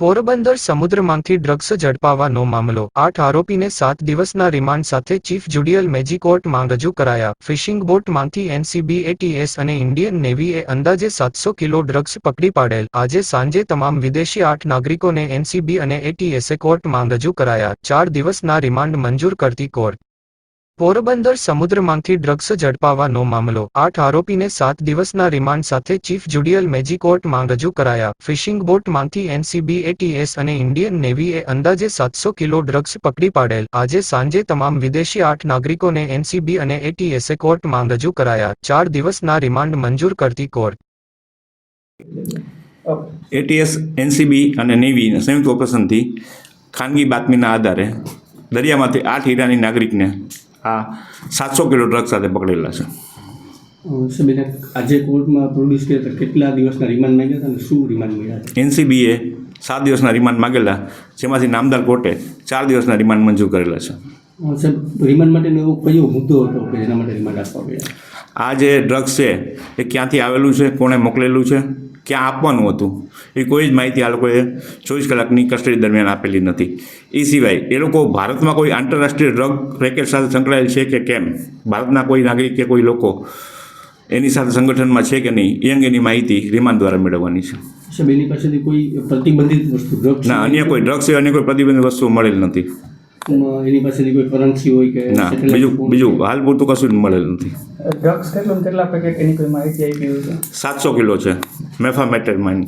પોરબંદર સમુદ્રમાંથી ડ્રગ્સ ઝડપાવાનો મામલો. આઠ આરોપીને સાત દિવસના રિમાન્ડ સાથે ચીફ જ્યુડિયલ મેજિકોર્ટમાં રજૂ કરાયા. ફિશિંગ બોટમાંથી એનસીબી, એટીએસ અને ઇન્ડિયન નેવીએ અંદાજે સાતસો કિલો ડ્રગ્સ પકડી પાડેલ. આજે સાંજે તમામ વિદેશી આઠ નાગરિકોને એનસીબી અને એટીએસે કોર્ટમાં રજૂ કરાયા. ચાર દિવસના રિમાન્ડ મંજૂર કરતી કોર્ટ. પોરબંદર સમુદ્રમાંથી ડ્રગ્સ ઝડપાવાનો મામલો. આઠ આરોપીને સાત દિવસના રિમાન્ડ સાથે ચીફ જ્યુડિયલ મેજિકોર્ટમાં રજૂ કરાયા. ફિશિંગ બોટમાંથી એનસીબી, એટીએસ અને ઇન્ડિયન નેવીએ અંદાજે સાતસો કિલો ડ્રગ્સ પકડી પાડેલ. આજે સાંજે તમામ વિદેશી આઠ નાગરિકોને એનસીબી અને એટીએસએ કોર્ટમાં રજૂ કરાયા. ચાર દિવસના રિમાન્ડ મંજૂર કરતી કોર્ટ. એટીએસ, એનસીબી અને નેવીના સંયુક્ત ઓપરેશનથી ખાનગી બાતમીના આધારે દરિયામાંથી આઠ ઈરાની નાગરિકને આ સાતસો કિલો ડ્રગ સાથે પકડેલા છે. સાહેબ આજે કોર્ટમાં પ્રોડ્યુસ કર્યા કેટલા દિવસના રિમાન્ડ માંગ્યા હતા અને શું રિમાન્ડ મળ્યા એનસીબીએ સાત દિવસના રિમાન્ડ માગેલા જેમાંથી નામદાર કોર્ટે ચાર દિવસના રિમાન્ડ મંજૂર કરેલા છે. સાહેબ રિમાન્ડ માટેનો એવો કયો મુદ્દો હતો કે જેના માટે રિમાન્ડ આપવા ગયા આ જે ડ્રગ્સ છે એ ક્યાંથી આવેલું છે કોણે મોકલેલું છે? ક્યાં આપવાનું હતું. એ કોઈ જ માહિતી આ લોકોએ ચોવીસ કલાકની કસ્ટડી દરમિયાન આપેલી નથી. એ સિવાય એ લોકો ભારતમાં કોઈ આંતરરાષ્ટ્રીય ડ્રગ રેકેટ સાથે સંકળાયેલ છે કે કેમ? ભારતના કોઈ નાગરિક કે કોઈ લોકો એની સાથે સંગઠનમાં છે કે નહીં એ અંગેની માહિતી રિમાન્ડ દ્વારા મેળવવાની છે. સાહેબ એની પાસેથી કોઈ પ્રતિબંધિત વસ્તુ ડ્રગ ના અન્ય કોઈ ડ્રગ્સ સિવાય અન્ય કોઈ પ્રતિબંધિત વસ્તુ મળેલ નથી. એની પાસેથી કોઈ કરન્સી હોય કે ના બીજું બીજું હાલ પૂરતું કશું જ મળેલ નથી. ડ્રગ્સ કેટલું કેટલા પેકેટ એની કોઈ માહિતી આવી ગયું છે? સાતસો કિલો છે. મેફામેટરમાઇન